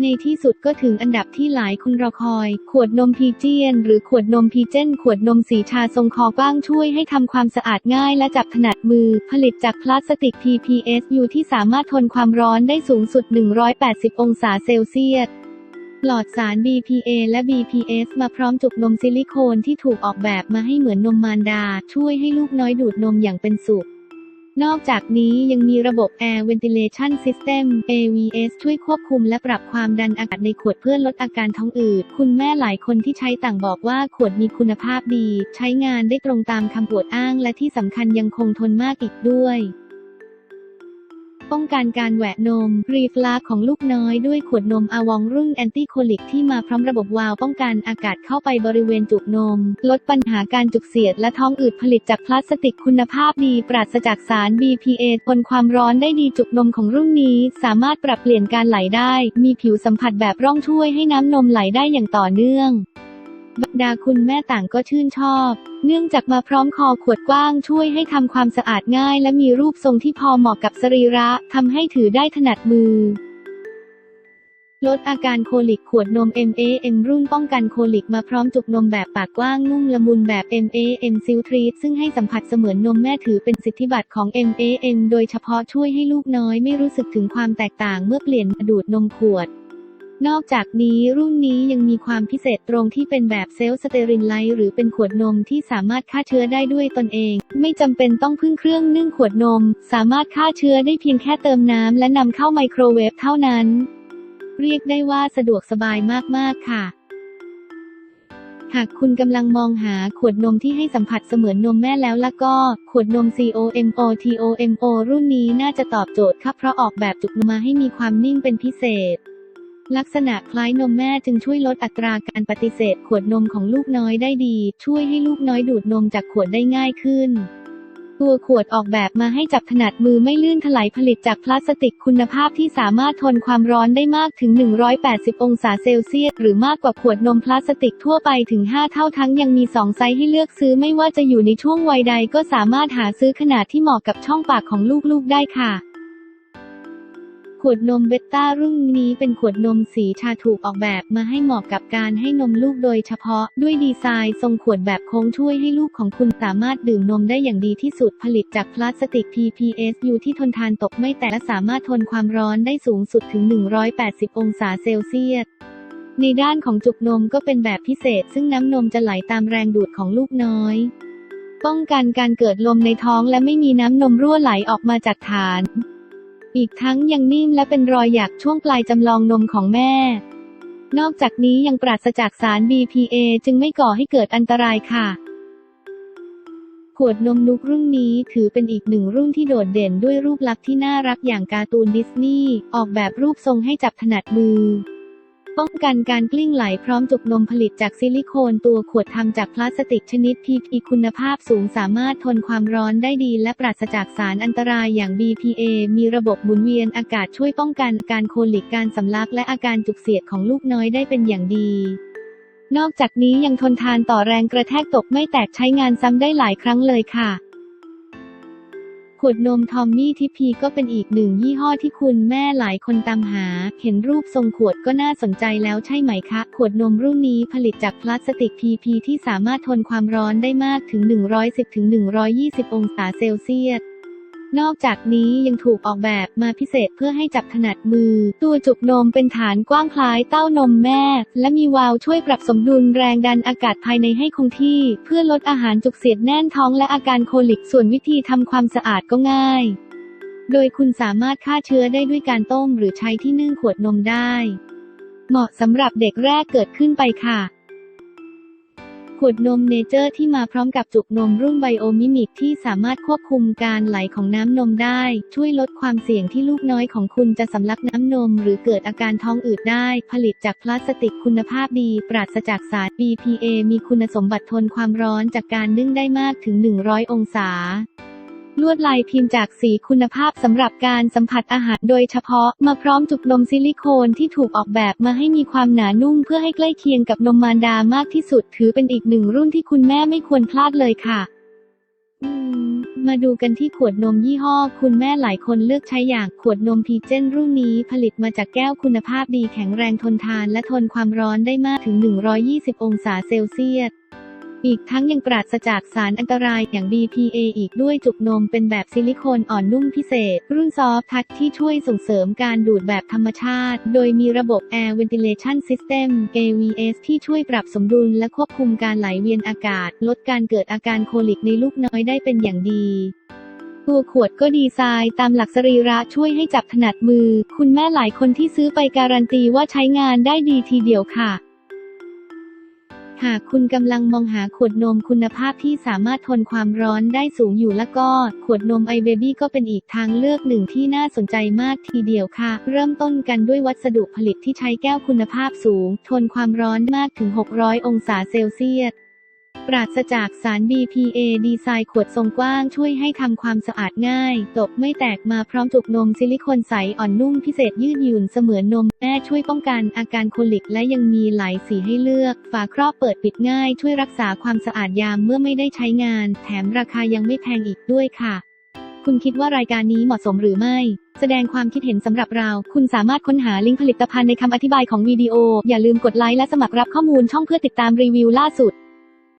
ในที่สุดก็ถึงอันดับที่หลายคนรอคอย ขวดนมพีเจียน หรือขวดนมพีเจน ขวดนมสีชาทรงคอกว้างช่วยให้ทำความสะอาดง่ายและจับถนัดมือ ผลิตจากพลาสติก PPSU ที่สามารถทนความร้อนได้สูงสุด 180 องศาเซลเซียสหลอดสาร BPA และ BPS มาพร้อมจุกนมซิลิโคนที่ถูกออกแบบมาให้เหมือนนมมารดา ช่วยให้ลูกน้อยดูดนมอย่างเป็นสุข นอกจากนี้ยังมีระบบ Air Ventilation System AVS ช่วยควบคุมและปรับความดันอากาศในขวดเพื่อลดอาการท้องอืด คุณแม่หลายคนที่ใช้ต่างบอกว่าขวดมีคุณภาพดี ใช้งานได้ตรงตามคำอวดอ้าง และที่สำคัญยังคงทนมากอีกด้วย ป้องกันการแหวะนม รีฟลาของลูกน้อยด้วยขวดนมอาวองรุ่นแอนตี้โคลิกที่มาพร้อมระบบวาล์วป้องกันอากาศเข้าไปบริเวณจุกนม ลดปัญหาการจุกเสียดและท้องอืดผลิตจากพลาสติกคุณภาพดี ปราศจากสาร BPA ทนความร้อนได้ดีจุกนมของรุ่นนี้ สามารถปรับเปลี่ยนการไหลได้ มีผิวสัมผัสแบบร่องช่วยให้น้ำนมไหลได้อย่างต่อเนื่อง บรรดาคุณแม่ต่างก็ชื่นชอบ เนื่องจากมาพร้อมคอขวดกว้างช่วยให้ทำความสะอาดง่าย และมีรูปทรงที่พอเหมาะกับสรีระทำให้ถือได้ถนัดมือ ลดอาการโคลิกขวดนม MAM รุ่นป้องกันโคลิกมาพร้อมจุกนมแบบปากกว้างนุ่มละมุนแบบ MAM s i l t r e a t ซึ่งให้สัมผัสเสมือนนมแม่ถือเป็นสิทธิบัตรของ MAM โดยเฉพาะช่วยให้ลูกน้อยไม่รู้สึกถึงความแตกต่างเมื่อเปลี่ยนมาดูดนมขวด นอกจากนี้รุ่นนี้ยังมีความพิเศษตรงที่เป็นแบบเซลล์สเตอรินไลท์หรือเป็นขวดนมที่สามารถฆ่าเชื้อได้ด้วยตนเอง ไม่จำเป็นต้องพึ่งเครื่องนึ่งขวดนม สามารถฆ่าเชื้อได้เพียงแค่เติมน้ำและนำเข้าไมโครเวฟเท่านั้น เรียกได้ว่าสะดวกสบายมากๆค่ะ หากคุณกำลังมองหาขวดนมที่ให้สัมผัสเสมือนนมแม่แล้วล่ะก็ ขวดนม COMO TOMO รุ่นนี้น่าจะตอบโจทย์ค่ะเพราะออกแบบจุกนมมาให้มีความนิ่มเป็นพิเศษ ลักษณะคล้ายนมแม่จึงช่วยลดอัตราการปฏิเสธขวดนมของลูกน้อยได้ดี ช่วยให้ลูกน้อยดูดนมจากขวดได้ง่ายขึ้น ตัวขวดออกแบบมาให้จับถนัดมือไม่ลื่นถลายผลิตจากพลาสติกคุณภาพที่สามารถทนความร้อนได้มากถึง 180 องศาเซลเซียส หรือมากกว่าขวดนมพลาสติกทั่วไปถึง 5 เท่าทั้งยังมี 2 ไซส์ให้เลือกซื้อไม่ว่าจะอยู่ในช่วงวัยใดก็สามารถหาซื้อขนาดที่เหมาะกับช่องปากของลูกๆได้ค่ะ ขวดนมเบต้ารุ่นนี้เป็นขวดนมสีชาถูกออกแบบมาให้เหมาะกับการให้นมลูกโดยเฉพาะ ด้วยดีไซน์ทรงขวดแบบโค้งช่วยให้ลูกของคุณสามารถดื่มนมได้อย่างดีที่สุดผลิตจากพลาสติก PPSU ที่ทนทานตกไม่แตกและสามารถทนความร้อนได้สูงสุดถึง 180 องศาเซลเซียสในด้านของจุกนมก็เป็นแบบพิเศษ ซึ่งน้ำนมจะไหลตามแรงดูดของลูกน้อย ป้องกันการเกิดลมในท้องและไม่มีน้ำนมรั่วไหลออกมาจากฐาน อีกทั้งยังนิ่มและเป็นรอยหยักช่วงปลายจำลองนมของแม่ นอกจากนี้ยังปราศจากสาร BPA จึงไม่ก่อให้เกิดอันตรายค่ะขวดนมนุกรุ่นนี้ถือเป็นอีกหนึ่งรุ่นที่โดดเด่นด้วยรูปลักษณ์ที่น่ารักอย่างการ์ตูนดิสนีย์ออกแบบรูปทรงให้จับถนัดมือ ป้องกันการกลิ้งไหลพร้อมจุกนมผลิตจากซิลิโคนตัวขวดทำจากพลาสติกชนิด PP คุณภาพสูงสามารถทนความร้อนได้ดีและปราศจากสารอันตรายอย่าง BPA มีระบบหมุนเวียนอากาศช่วยป้องกันการโคลิกการสำลักและอาการจุกเสียดของลูกน้อยได้เป็นอย่างดีนอกจากนี้ยังทนทานต่อแรงกระแทกตกไม่แตกใช้งานซ้ำได้หลายครั้งเลยค่ะ วดนมทอมมี่ทิพีก็เป็นอีกหนึ่งยี่ห้อที่คุณแม่หลายคนตามหา เห็นรูปทรงขวดก็น่าสนใจแล้วใช่ไหมคะ ขวดนมรุ่นนี้ผลิตจากพลาสติก PP ที่สามารถทนความร้อนได้มากถึง 110-120 องศาเซลเซียส นอกจากนี้ยังถูกออกแบบมาพิเศษเพื่อให้จับถนัดมือ ตัวจุกนมเป็นฐานกว้างคล้ายเต้านมแม่ และมีวาล์วช่วยปรับสมดุลแรงดันอากาศภายในให้คงที่ เพื่อลดอาหารจุกเสียดแน่นท้องและอาการโคลิกส่วนวิธีทำความสะอาดก็ง่าย โดยคุณสามารถฆ่าเชื้อได้ด้วยการต้มหรือใช้ที่นึ่งขวดนมได้ เหมาะสำหรับเด็กแรกเกิดขึ้นไปค่ะ ขวดนมเนเจอร์ที่มาพร้อมกับจุกนมรุ่นไบโอมิมิกที่สามารถควบคุมการไหลของน้ำนมได้ ช่วยลดความเสี่ยงที่ลูกน้อยของคุณจะสำลักน้ำนม หรือเกิดอาการท้องอืดได้ ผลิตจากพลาสติกคุณภาพดี ปราศจากสาร BPA มีคุณสมบัติทนความร้อนจากการนึ่งได้มากถึง 100 องศา ลวดลายพิมพ์จากสีคุณภาพสำหรับการสัมผัสอาหารโดยเฉพาะมาพร้อมจุกนมซิลิโคนที่ถูกออกแบบมาให้มีความหนานุ่มเพื่อให้ใกล้เคียงกับนมมารดามากที่สุด ถือเป็นอีกหนึ่งรุ่นที่คุณแม่ไม่ควรพลาดเลยค่ะมมาดูกันที่ขวดนมยี่ห้อ คุณแม่หลายคนเลือกใช้อย่างขวดนมพีเจนรุ่นนี้ผลิตมาจากแก้วคุณภาพดีแข็งแรงทนทานและทนความร้อนได้มากถึง 120 องศาเซลเซียส อีกทั้งยังปราศจากสารอันตรายอย่าง BPA อีกด้วยจุกนมเป็นแบบซิลิโคนอ่อนนุ่มพิเศษ รุ่นซอฟทัชที่ช่วยส่งเสริมการดูดแบบธรรมชาติ โดยมีระบบ Air Ventilation System AVS ที่ช่วยปรับสมดุลและควบคุมการไหลเวียนอากาศ ลดการเกิดอาการโคลิกในลูกน้อยได้เป็นอย่างดีตัวขวดก็ดีไซน์ตามหลักสรีระช่วยให้จับถนัดมือ คุณแม่หลายคนที่ซื้อไปการันตีว่าใช้งานได้ดีทีเดียวค่ะ หากคุณกำลังมองหาขวดนมคุณภาพที่สามารถทนความร้อนได้สูงอยู่แล้วก็ ขวดนมไอเบบี้ก็เป็นอีกทางเลือกหนึ่งที่น่าสนใจมากทีเดียวค่ะ เริ่มต้นกันด้วยวัสดุผลิตที่ใช้แก้วคุณภาพสูง ทนความร้อนมากถึง 600 องศาเซลเซียส ปราศจากสาร BPA ดีไซน์ขวดทรงกว้างช่วยให้ทำความสะอาดง่าย ตกไม่แตกมาพร้อมจุกนมซิลิโคนใสอ่อนนุ่มพิเศษยืดหยุ่นเสมือนนมแม่ช่วยป้องกันอาการโคลิกและยังมีหลายสีให้เลือก ฝาครอบเปิดปิดง่าย ช่วยรักษาความสะอาดยามเมื่อไม่ได้ใช้งาน แถมราคายังไม่แพงอีกด้วยค่ะ คุณคิดว่ารายการนี้เหมาะสมหรือไม่ แสดงความคิดเห็นสำหรับเรา คุณสามารถค้นหาลิงก์ผลิตภัณฑ์ในคำอธิบายของวิดีโอ อย่าลืมกดไลค์และสมัครรับข้อมูลช่องเพื่อติดตามรีวิวล่าสุด